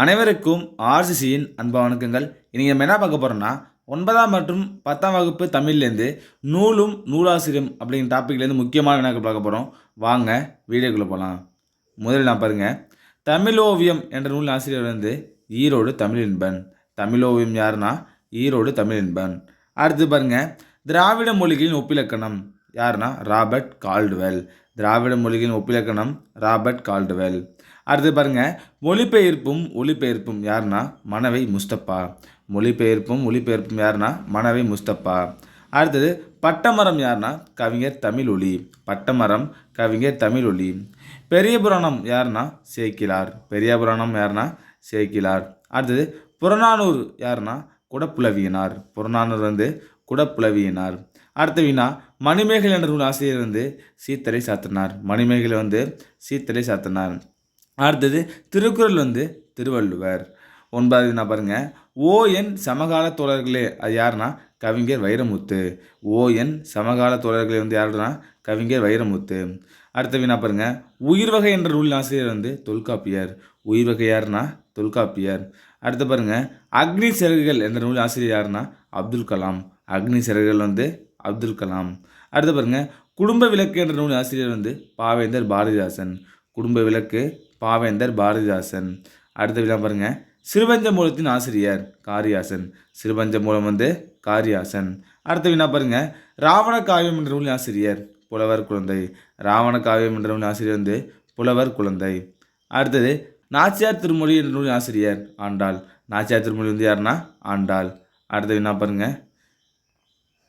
அனைவருக்கும் ஆர்சிசியின் அன்பா வணக்கங்கள். இன்றைக்கி நம்ம என்ன பார்க்க போகிறோம்னா ஒன்பதாம் மற்றும் பத்தாம் வகுப்பு தமிழ்லேருந்து நூலும் நூலாசிரியம் அப்படிங்கிற டாப்பிக்லேருந்து முக்கியமான வினாக்கள் பார்க்க போகிறோம் வாங்க வீடியோக்குள்ளே போகலாம் முதலில் நான் பாருங்கள் தமிழ் ஓவியம் என்ற நூல் ஆசிரியர் வந்து ஈரோடு தமிழின்பன். தமிழ் ஓவியம் யாருன்னா ஈரோடு தமிழ் இன்பன் அடுத்து பாருங்கள் திராவிட மொழிகளின் ஒப்பிலக்கணம் யாருன்னா ராபர்ட் கால்டுவெல். திராவிட மொழிகளின் ஒப்பிலக்கணம் ராபர்ட் கால்டுவெல். அடுத்து பாருங்க மொழிபெயர்ப்பும் ஒளிபெயர்ப்பும் யாருன்னா மனவை முஸ்தப்பா மொழிபெயர்ப்பும் ஒளிபெயர்ப்பும் யாருன்னா மனவை முஸ்தப்பா அடுத்தது பட்டமரம் யாருன்னா கவிஞர் தமிழ் ஒளி பட்டமரம் கவிஞர் தமிழ் ஒளி பெரிய புராணம் யாருன்னா சேக்கிலார். பெரிய புராணம் யாருன்னா சேக்கிலார். அடுத்தது புறநானூர் யாருன்னா குடப்புலவியினார். புறநானூர் வந்து குடப்புலவியினார். அடுத்த வினா மணிமேகலை என்ற ஆசிரியர் வந்து சீத்தரை சாத்தினார் மணிமேகலை வந்து சீத்தரை சாத்தினார் அடுத்தது திருக்குறள் வந்து திருவள்ளுவர். ஒன்பதாவது நான் பாருங்க. ஓ என் சமகால தோழர்களே அது யாருன்னா? கவிஞர் வைரமுத்து. ஓ என் சமகால தோழர்களே வந்து யாருன்னா? கவிஞர் வைரமுத்து. அடுத்த வினா பாருங்க. உயிர் வகை என்ற நூல் ஆசிரியர் வந்து தொல்காப்பியர். உயிர் வகை யாருன்னா? தொல்காப்பியர். அடுத்து பாருங்க. அக்னி சிறகுகள் என்ற நூல் ஆசிரியர் யாருன்னா? அப்துல் கலாம். அக்னி சிறகுகள் வந்து அப்துல் கலாம். அடுத்து பாருங்க. குடும்ப விளக்கு என்ற நூல் ஆசிரியர் வந்து பாவேந்தர் பாரதிதாசன். குடும்ப விளக்கு பாவேந்தர் பாரதிதாசன். அடுத்த விழா பாருங்கள் சிறுபஞ்சமூலத்தின் ஆசிரியர் காரியாசன். சிறுபஞ்சமூலம் வந்து காரியாசன். அடுத்த வினா பாருங்க. ராவண காவியம் என்ற நூலின் ஆசிரியர் புலவர் குழந்தை. ராவண காவியம் என்ற நூலின் ஆசிரியர் வந்து புலவர் குழந்தை. அடுத்தது நாச்சியார் திருமொழி என்ற நூலின் ஆசிரியர் ஆண்டாள். நாச்சியார் திருமொழி வந்து யாருன்னா? ஆண்டாள். அடுத்த வினா பாருங்க.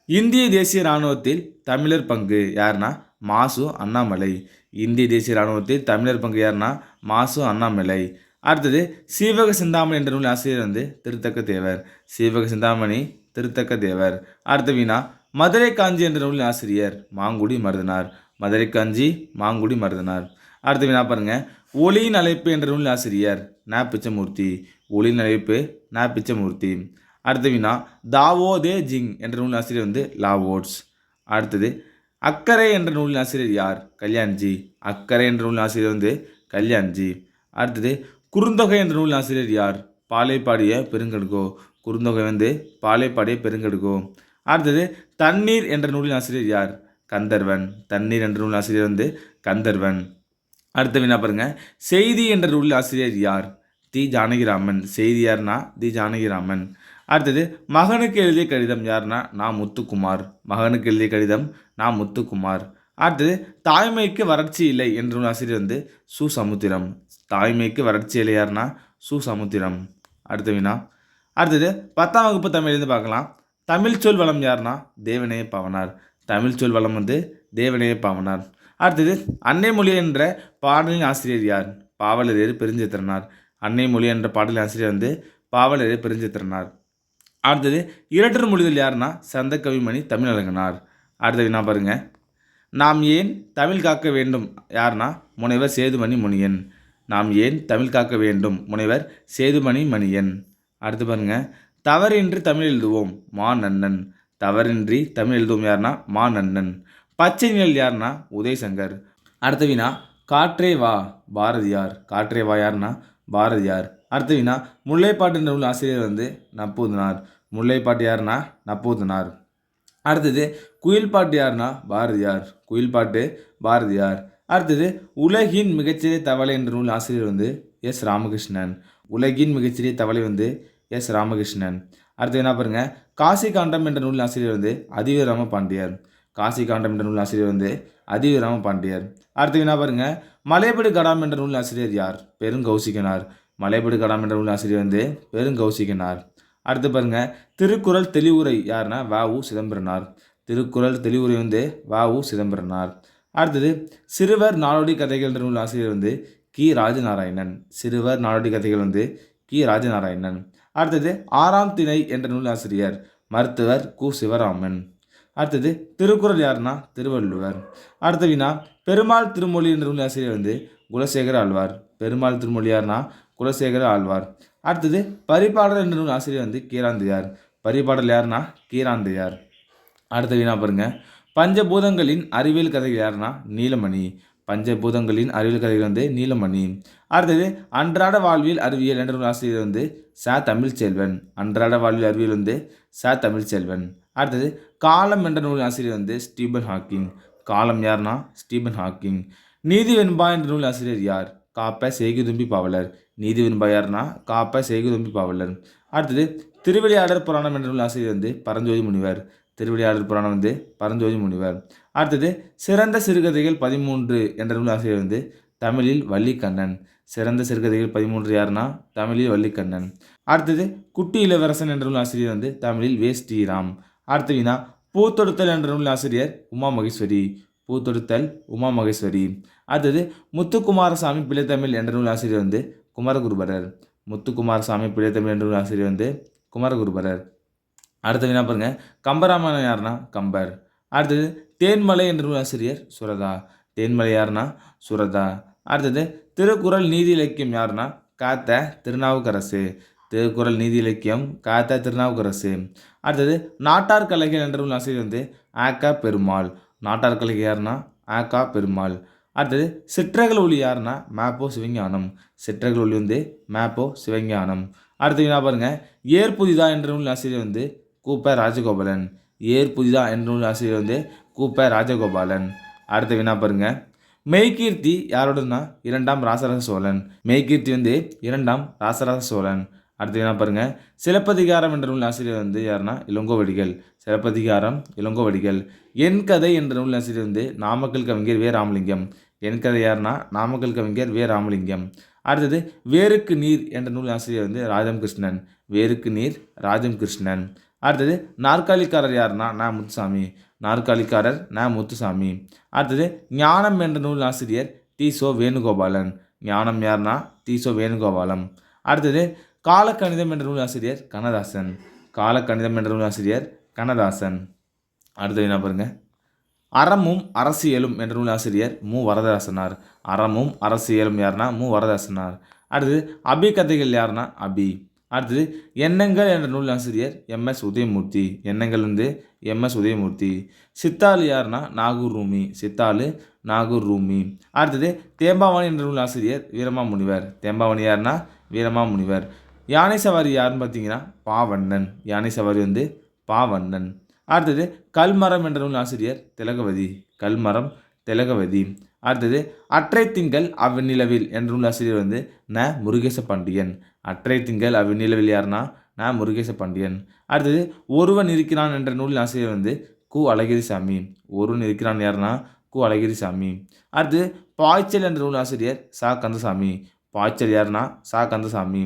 இந்திய தேசிய இராணுவத்தில் தமிழர் பங்கு யாருன்னா? மாசு அண்ணாமலை. இந்திய தேசிய இராணுவத்தில் தமிழர் பங்கு யாருன்னா மாசு அண்ணாமலை. அடுத்தது சீவக சிந்தாமணி என்ற நூல் ஆசிரியர் வந்து திருத்தக்க தேவர். சீவக சிந்தாமணி திருத்தக்க தேவர். அடுத்த வீணா மதுரை காஞ்சி என்ற நூலின் ஆசிரியர் மாங்குடி மருதனார். மதுரை காஞ்சி மாங்குடி மருதனார். அடுத்த வினா பாருங்க ஒளியின் அழைப்பு என்ற நூலின் ஆசிரியர் நா பிச்சமூர்த்தி ஒளியின் அழைப்பு நா பிச்சமூர்த்தி அடுத்த வினா தாவோ தே ஜிங் என்ற நூல் ஆசிரியர் வந்து லாவோட்ஸ் அடுத்தது அக்கறை என்ற நூலின் ஆசிரியர் யார்? கல்யாண்ஜி. அக்கறை என்ற நூலின் ஆசிரியர் வந்து கல்யாண்ஜி. அடுத்தது குறுந்தொகை என்ற நூலின் ஆசிரியர் யார்? பாலைப்பாடிய பெருங்கடுகோ. குறுந்தொகை வந்து பாலைப்பாடிய பெருங்கடுகோ. அடுத்தது தண்ணீர் என்ற நூலின் ஆசிரியர் யார்? கந்தர்வன். தண்ணீர் என்ற நூல் ஆசிரியர் வந்து கந்தர்வன். அடுத்த வினா பாருங்க செய்தி என்ற நூலில் ஆசிரியர் யார்? தி. ஜானகிராமன். செய்தி யார்னா? தி. ஜானகிராமன். அடுத்தது மகனுக்கு எழுதிய கடிதம் யாருன்னா நான் முத்துக்குமார். மகனுக்கு எழுதிய கடிதம் நான் முத்துக்குமார். அடுத்தது தாய்மைக்கு வறட்சி இல்லை என்ற ஆசிரியர் வந்து சு. சமுத்திரம். தாய்மைக்கு வறட்சி இல்லை யாருன்னா சு. சமுத்திரம். அடுத்த வினா அடுத்தது பத்தாம் வகுப்பு தமிழ்லேருந்து பார்க்கலாம். தமிழ் சொல் வளம் யாருன்னா தேவநேய பாவனார். தமிழ் சொல் வளம் வந்து தேவநேய பாவனார். அடுத்தது அன்னை மொழி என்ற பாடலின் ஆசிரியர் யார்? பாவலரேறு பெருஞ்சித்திரனார். அன்னை மொழி என்ற பாடலின் ஆசிரியர் வந்து பாவலரேறு பெருஞ்சித்திரனார். அடுத்தது இரட்டர் மொழிதல் யாருன்னா சந்த கவிமணி தமிழழகனார் அடுத்த வினா பாருங்கள் நாம் ஏன் தமிழ் காக்க வேண்டும்? யாருன்னா முனைவர் சேதுமணி முனியன். நாம் ஏன் தமிழ் காக்க வேண்டும்? முனைவர் சேதுமணி மணியன். அடுத்து பாருங்க தவறின்றி தமிழ் எழுதுவோம் மா நன்னன். தவறின்றி தமிழ் எழுதுவோம் யாருன்னா மா நன்னன். பச்சை நிழல் யாருன்னா உதயசங்கர். அடுத்த வினா காற்றே வா பாரதியார். காற்றே வா யாருன்னா பாரதியார். அடுத்த வினா முல்லைப்பாட்டு என்ற நூல் ஆசிரியர் வந்து நப்பூதனார். முல்லைப்பாட்டு யாருன்னா? நப்பூதனார். அடுத்தது குயில் பாட்டு யாருன்னா? பாரதியார். குயில் பாட்டு பாரதியார். அடுத்தது உலகின் மிகச்சிறிய தவளை என்ற நூல் ஆசிரியர் வந்து எஸ் ராமகிருஷ்ணன். உலகின் மிகச்சிறிய தவளை வந்து எஸ் ராமகிருஷ்ணன். அடுத்து என்ன பாருங்க காசி காண்டம் என்ற நூல் ஆசிரியர் வந்து அதிவீரராம பாண்டியர் காசி காண்டம் என்ற நூல் ஆசிரியர் வந்து அதிவீரராம பாண்டியர் அடுத்து என்ன பாருங்கள் மலையபடி கடாம் என்ற நூல் ஆசிரியர் யார்? பெருங்கௌசிகனார். மலையபடி கடாம் என்ற நூல் ஆசிரியர் வந்து பெருங்கௌசிகனார் அடுத்து பாருங்க திருக்குறள் தெளிவுரை யாருன்னா வ. உ. சிதம்பரனார். திருக்குறள் தெளிவுரை வந்து வ. உ. சிதம்பரனார். அடுத்தது சிறுவர் நாடோடி கதைகள் என்ற நூல் ஆசிரியர் வந்து கி. ராஜநாராயணன். சிறுவர் நாடோடி கதைகள் வந்து கி. ராஜநாராயணன். அடுத்தது ஆறாம் திணை என்ற நூல் ஆசிரியர் மருத்துவர் கு. சிவராமன். அடுத்தது திருக்குறள் யாருன்னா திருவள்ளுவர். அடுத்த வினா பெருமாள் திருமொழி என்ற நூல் ஆசிரியர் வந்து குலசேகர ஆழ்வார். பெருமாள் திருமொழி யாருன்னா குலசேகர ஆழ்வார். அடுத்தது பரிபாடல் என்ற நூல் ஆசிரியர் வந்து கீராந்தையார். பரிபாடல் யாருன்னா? கீராந்தையார். அடுத்த வீணா பாருங்க. பஞ்சபூதங்களின் அறிவியல் கதைகள் யாருன்னா? நீலமணி. பஞ்சபூதங்களின் அறிவியல் கதைகள் வந்து நீலமணி. அடுத்தது அன்றாட வாழ்வியல் அறிவியல் என்ற நூல் ஆசிரியர் வந்து ச. தமிழ்ச்செல்வன். அன்றாட வாழ்வியல் அறிவியல் வந்து ச. தமிழ்ச்செல்வன். அடுத்தது காலம் என்ற நூல் ஆசிரியர் வந்து ஸ்டீபன் ஹாக்கிங். காலம் யார்னா ஸ்டீபன் ஹாக்கிங். நீதி வெண்பா என்ற நூல் ஆசிரியர் யார்? காப்ப செய்குதும்பி பாவலர் நீதி வெண்பா யார்னா காப்ப செய்குதும்பி பாவலர் அடுத்தது திருவிளையாடர் புராணம் என்ற ஆசிரியர் வந்து பரஞ்சோதி முனிவர். திருவிளையாடற் புராணம் வந்து பரஞ்சோதி முனிவர். அடுத்தது சிறந்த சிறுகதைகள் பதிமூன்று என்ற நூல் ஆசிரியர் வந்து தமிழில் வள்ளிக்கண்ணன். சிறந்த சிறுகதைகள் பதிமூன்று யாருன்னா தமிழில் வள்ளிக்கண்ணன். அடுத்தது குட்டி இளவரசன் என்ற நூல் ஆசிரியர் வந்து தமிழில் வே. ஸ்ரீராம். அடுத்த வினா பூத்தொடுத்தல் என்ற நூல் ஆசிரியர் உமா மகேஸ்வரி. பூத்தொடுத்தல் உமா மகேஸ்வரி அடுத்தது முத்துக்குமாரசாமி பிள்ளைத்தமிழ் என்ற நூல் ஆசிரியர் வந்து குமரகுருபரர். முத்துக்குமாரசாமி பிள்ளைத்தமிழ் என்ற நூல் ஆசிரியர் வந்து குமரகுருபரர். அடுத்த வினா பாருங்கள் கம்பராமாயணம் யாருன்னா கம்பர். அடுத்தது தேன்மலை என்ற நூல் ஆசிரியர் சுரதா. தேன்மலை யாருன்னா சுரதா. அடுத்தது திருக்குறள் நீதி இலக்கியம் யாருன்னா காத்த திருநாவுக்கரசு. திருக்குறள் நீதி இலக்கியம் காத்த திருநாவுக்கரசு. அடுத்தது நாட்டார் கலைகள் என்ற நூல் ஆசிரியர் வந்து ஆக்கா பெருமாள். நாட்டார்களுக்கு யாருன்னா? ஆக்கா பெருமாள். அடுத்தது சிற்றகல் ஒளி யாருன்னா? மேப்போ சிவஞானம். சிற்றகல் ஒளி வந்து மேப்போ சிவஞானம். அடுத்து என்ன பாருங்கள் ஏர் புதிதா என்ற நூல் ஆசிரியர் வந்து கூப்ப ராஜகோபாலன். ஏர் புதிதா என்ற நூல் ஆசிரியர் வந்து கூப்ப ராஜகோபாலன். அடுத்த வினா பாருங்க? மெய்கீர்த்தி யாரோடனா இரண்டாம் ராசராச சோழன். மெய்கீர்த்தி வந்து இரண்டாம் ராசராச சோழன். அடுத்து என்ன பாருங்கள் சிலப்பதிகாரம் என்ற நூல் ஆசிரியர் வந்து யாருன்னா? இளங்கோவடிகள். சிலப்பதிகாரம் இளங்கோவடிகள். என் கதை என்ற நூல் ஆசிரியர் வந்து நாமக்கல் கவிஞர் வே. ராமலிங்கம். என் கதை யாருன்னா? நாமக்கல் கவிஞர் வே. ராமலிங்கம். அடுத்தது வேருக்கு நீர் என்ற நூல் ஆசிரியர் வந்து ராஜம் கிருஷ்ணன் வேருக்கு நீர் ராஜம் கிருஷ்ணன் அடுத்தது நாற்காலிக்காரர் யாருன்னா? நா. முத்துசாமி. நாற்காலிக்காரர் நா. முத்துசாமி. அடுத்தது ஞானம் என்ற நூல் ஆசிரியர் டி. சோ. வேணுகோபாலன். ஞானம் யாருன்னா? டி. சோ. வேணுகோபாலம். அடுத்தது காலக்கணிதம் என்ற நூல் ஆசிரியர் கண்ணதாசன். காலக்கணிதம் என்ற நூல் ஆசிரியர் கண்ணதாசன். அடுத்தது என்ன பாருங்க? அறமும் அரசியலும் என்ற நூல் ஆசிரியர் மு. வரதராசனார். அறமும் அரசியலும் யாருன்னா மு. வரதராசனார். அடுத்தது அபி கதைகள் யாருன்னா அபி. அடுத்தது எண்ணங்கள் என்ற நூல் ஆசிரியர் எம்எஸ் உதயமூர்த்தி. எண்ணங்கள் வந்து எம்எஸ் உதயமூர்த்தி. சித்தாலு யாருன்னா நாகூர் ரூமி சித்தாலு நாகூர் ரூமி அடுத்தது தேம்பாவணி என்ற நூல் ஆசிரியர் வீரமாமுனிவர். தேம்பாவணி யாருன்னா வீரமாமுனிவர். யானை சவாரி யாருன்னு பார்த்தீங்கன்னா பாவண்ணன். யானை சவாரி வந்து பாவண்ணன். அடுத்தது கல்மரம் என்ற நூல் ஆசிரியர் திலகவதி. கல்மரம் திலகவதி. அடுத்தது அற்றை திங்கள் அவ்விநிலவில் என்ற நூல் ஆசிரியர் வந்து ந. முருகேச பாண்டியன் அற்றை திங்கள் அவ்விநிலவில் யாருன்னா ந. முருகேச பாண்டியன் அடுத்தது ஒருவன் இருக்கிறான் என்ற நூல் ஆசிரியர் வந்து கு. அழகிரிசாமி. ஒருவன் இருக்கிறான் யாருன்னா கு. அழகிரிசாமி. அடுத்து பாய்ச்சல் என்ற நூல் ஆசிரியர் சா. கந்தசாமி. பாய்ச்சல் யாருன்னா சா. கந்தசாமி.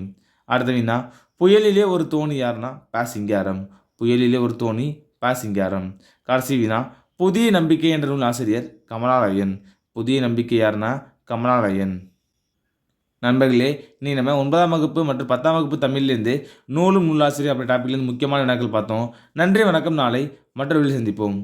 அடுத்தவீங்கன்னா புயலிலே ஒரு தோணி யாருன்னா? ப சிங்காரம் புயலிலே ஒரு தோணி ப சிங்காரம் கடைசி வினா புதிய நம்பிக்கை என்ற நூல் ஆசிரியர் கமலாலயன். புதிய நம்பிக்கை யாருன்னா? கமலாலயன். நண்பர்களே நீ நம்ம ஒன்பதாம் வகுப்பு மற்றும் பத்தாம் வகுப்பு தமிழ்லேருந்து நூலும் நூலாசிரியர் அப்படி டாப்பிக்லேருந்து முக்கியமான வினாக்கள் பார்த்தோம். நன்றி வணக்கம். நாளை மற்றவர்களில் சந்திப்போம்.